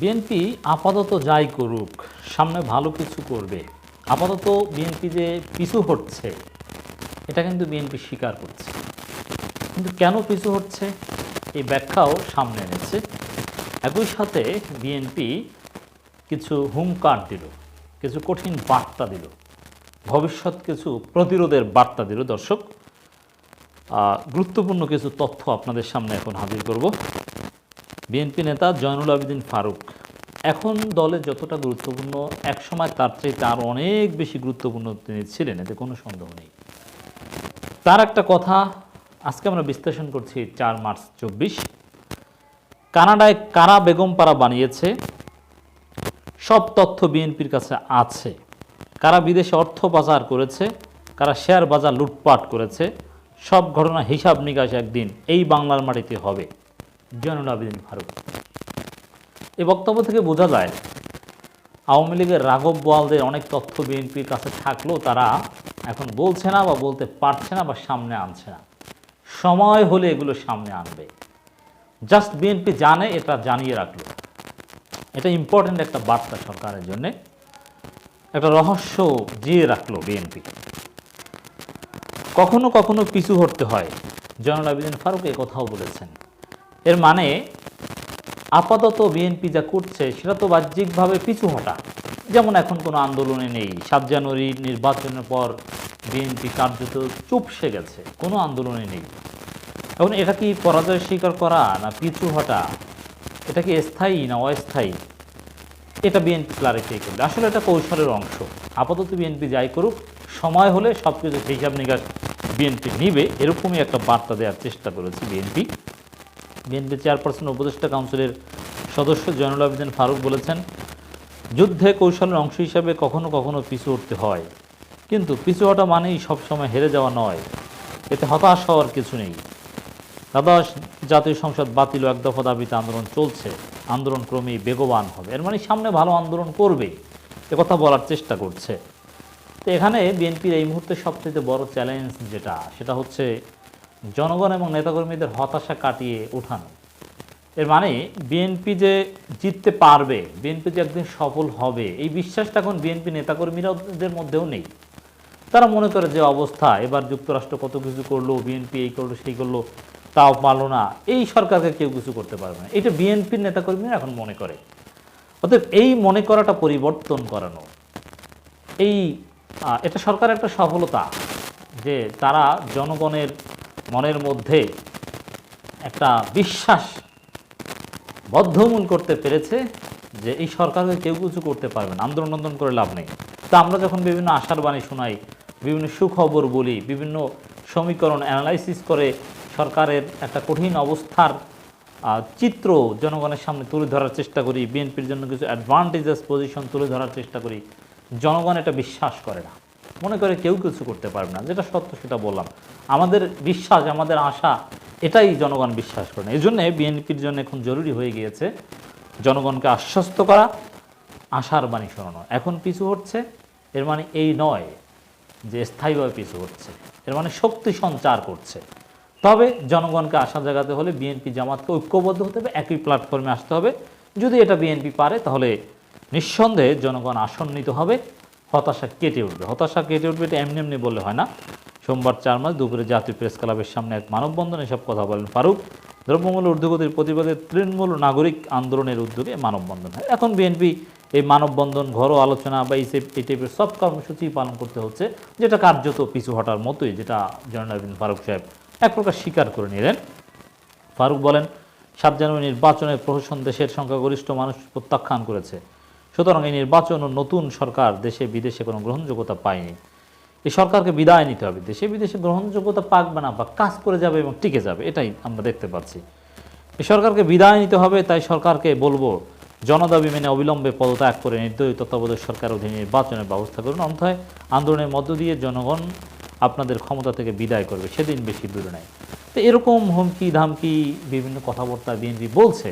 BNP আপাতত যাই করুক, সামনে ভালো কিছু করবে। আপাতত বিএনপি যে পিছু হচ্ছে এটা কিন্তু বিএনপি স্বীকার করছে। কিন্তু কেন পিছু হচ্ছে এই ব্যাখ্যাও সামনে এনেছে। একই সাথে বিএনপি কিছু হুঙ্কার দিল, কিছু কঠিন বার্তা দিল। ভবিষ্যৎ কিছু প্রতিরোধের বার্তা দিল। দর্শক গুরুত্বপূর্ণ কিছু তথ্য আপনাদের সামনে এখন হাজির করব। বিএনপি নেতা জয়নুল আবেদিন ফারুক। এখন দলে যতটা গুরুত্বপূর্ণ, একসময় তার চাইতে আরও অনেক বেশি গুরুত্বপূর্ণ তিনি ছিলেন, এতে কোনো সন্দেহ নেই। তার একটা কথা, আজকে আমরা বিশ্লেষণ করছি চার মার্চ চব্বিশ। কানাডায় কারা বেগম বেগমপাড়া বানিয়েছে? সব তথ্য বিএনপির কাছে আছে। কারা বিদেশে অর্থ পাচার করেছে? কারা শেয়ার বাজার লুটপাট করেছে? সব ঘটনা হিসাব নিকাশ একদিন এই বাংলার মাটিতে হবে। জয়নুল আবেদিন ফারুক। এই বক্তব্য থেকে বোঝা যায়, আওয়ামী লীগের রাঘব বোয়ালদের অনেক তথ্য বিএনপির কাছে থাকলেও তারা এখন বলছে না বা বলতে পারছে না বা সামনে আনছে না। সময় হলে এগুলো সামনে আনবে। জাস্ট বিএনপি জানে, এটা জানিয়ে রাখল। এটা ইম্পর্ট্যান্ট একটা বার্তা সরকারের জন্য। একটা রহস্য জিয়ে রাখল বিএনপি। কখনো কখনো পিছু হটতে হয়। জয়নুল আবেদিন ফারুক এ কথাও বলেছেন। এর মানে আপাতত বিএনপি যা করছে, সেটা তো বাহ্যিকভাবে পিছু হটা। যেমন এখন কোনো আন্দোলনে নেই। সাত জানুয়ারি নির্বাচনের পর বিএনপি কার্যত চুপসে গেছে। কোনো আন্দোলনে নেই। এখন এটা কি পরাজয় স্বীকার করা না পিছু হটা? এটা কি স্থায়ী না অস্থায়ী? এটা বিএনপি ক্লারিফাই করবে। আসলে এটা কৌশলের অংশ। আপাতত বিএনপি যাই করুক, সময় হলে সব কিছু হিসাব নিকাশ বিএনপি নিবে। এরকমই একটা বার্তা দেওয়ার চেষ্টা করেছে বিএনপি। বিএনপি চেয়ারপারসন উপদেষ্টা কাউন্সিলের সদস্য জয়নুল আবেদিন ফারুক বলেছেন, যুদ্ধে কৌশলের অংশ হিসাবে কখনো কখনো পিছু উঠতে হয়। কিন্তু পিছু হটা মানেই সবসময় হেরে যাওয়া নয়। এতে হতাশ হওয়ার কিছু নেই। দ্বাদশ জাতীয় সংসদ বাতিল এক দফা দাবিতে আন্দোলন চলছে। আন্দোলন ক্রমেই বেগবান হবে। এর মানে সামনে ভালো আন্দোলন করবে। এ কথা বলার চেষ্টা করছে। তো এখানে বিএনপির এই মুহূর্তে সবচেয়ে বড় চ্যালেঞ্জ যেটা, সেটা হচ্ছে জনগণ এবং নেতাকর্মীদের হতাশা কাটিয়ে ওঠানো এর মানে বিএনপি যে জিততে পারবে বিএনপি যে একদিন সফল হবে, এই বিশ্বাসটা এখন বিএনপি নেতাকর্মীরাদের মধ্যেও নেই। তারা মনে করে যে অবস্থা, এবার যুক্তরাষ্ট্র কত কিছু করল বিএনপি এই করল, সেই করল, তাও পারল না, এই সরকারকে কেউ কিছু করতে পারবে না। এটা বিএনপির নেতাকর্মীরা এখন মনে করে। অতএব এই মনে করাটা পরিবর্তন করানো, এই এটা সরকারের একটা সফলতা যে তারা জনগণের মনের মধ্যে একটা বিশ্বাস বদ্ধমূল করতে পেরেছে যে এই সরকারকে কেউ কিছু করতে পারবে না আন্দোলন আন্দোলন করে লাভ নেই। তা আমরা যখন বিভিন্ন আশার বাণী শোনাই, বিভিন্ন সুখবর বলি, বিভিন্ন সমীকরণ অ্যানালাইসিস করে সরকারের একটা কঠিন অবস্থার চিত্র জনগণের সামনে তুলে ধরার চেষ্টা করি, বিএনপির জন্য কিছু অ্যাডভান্টেজেস পজিশন তুলে ধরার চেষ্টা করি, জনগণ এটা বিশ্বাস করে না। মনে করে কেউ কিছু করতে পারবে না, যেটা সত্য সেটা বললাম। আমাদের বিশ্বাস, আমাদের আশা, এটাই জনগণ বিশ্বাস করে না। এই জন্যে বিএনপির জন্য এখন জরুরি হয়ে গিয়েছে জনগণকে আশ্বস্ত করা, আশার বাণী শোনানো। এখন পিছু হচ্ছে, এর মানে এই নয় যে স্থায়ীভাবে পিছু হচ্ছে, এর মানে শক্তি সঞ্চার করছে। তবে জনগণকে আশা জাগাতে হলে বিএনপি জামাতকে ঐক্যবদ্ধ হতে হবে, একই প্ল্যাটফর্মে আসতে হবে। যদি এটা বিএনপি পারে, তাহলে নিঃসন্দেহে জনগণ আসন্নিত হবে। হতাশা কেটে উঠবে। হতাশা কেটে উঠবে এটা এমনি এমনি বললে হয় না। সোমবার চার মাস দুপুরে জাতীয় প্রেস ক্লাবের সামনে এক মানববন্ধন এসব কথা বলেন ফারুক। দ্রব্যমূল্য ঊর্ধ্বগতির প্রতিবাদে তৃণমূল নাগরিক আন্দোলনের উদ্যোগে মানববন্ধন হয়। এখন বিএনপি এই মানববন্ধন ঘরোয়া আলোচনা বা এই এই টাইপের সব কর্মসূচি পালন করতে হচ্ছে, যেটা কার্যত পিছু হটার মতোই, যেটা জয়নাল আবেদিন ফারুক সাহেব এক প্রকার স্বীকার করে নিলেন। ফারুক বলেন, সাত জানুয়ারি নির্বাচনের প্রশাসন দেশের সংখ্যাগরিষ্ঠ মানুষ প্রত্যাখ্যান করেছে। সুতরাং এই নির্বাচন ও নতুন সরকার দেশে বিদেশে কোনো গ্রহণযোগ্যতা পায়নি। এই সরকারকে বিদায় নিতে হবে। দেশে বিদেশে গ্রহণযোগ্যতা পাকবে না বা কাজ করে যাবে এবং টিকে যাবে, এটাই আমরা দেখতে পাচ্ছি। এই সরকারকে বিদায় নিতে হবে, তাই সরকারকে বলব, জনদাবি মেনে অবিলম্বে পদত্যাগ করে নির্দলীয় তত্ত্বাবধায়ক সরকার অধীনে নির্বাচনের ব্যবস্থা করুন। অন্যথায় আন্দোলনের মধ্য দিয়ে জনগণ আপনাদের ক্ষমতা থেকে বিদায় করবে, সেদিন বেশি দূরে নেয়। তো এরকম হুমকি, ধামকি, বিভিন্ন কথাবার্তা বিএনপি বলছে।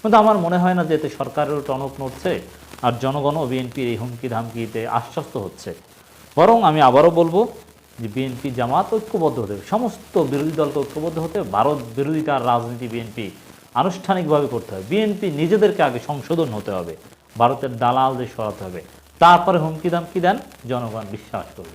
কিন্তু আমার মনে হয় না যে এতে সরকারেরও টনক নড়ছে। আর জনগণও বিএনপির এই হুমকি ধামকিতে আশ্বস্ত হচ্ছে। বরং আমি আবারও বলব যে বিএনপি জামাত ঐক্যবদ্ধ হতে, সমস্ত বিরোধী দলকে ঐক্যবদ্ধ হতে ভারত বিরোধিতার রাজনীতি বিএনপি আনুষ্ঠানিকভাবে করতে হবে। বিএনপি নিজেদেরকে আগে সংশোধন হতে হবে। ভারতের দালালদের সরাতে হবে। তারপরে হুমকি ধামকি দেন, জনগণ বিশ্বাস করবে।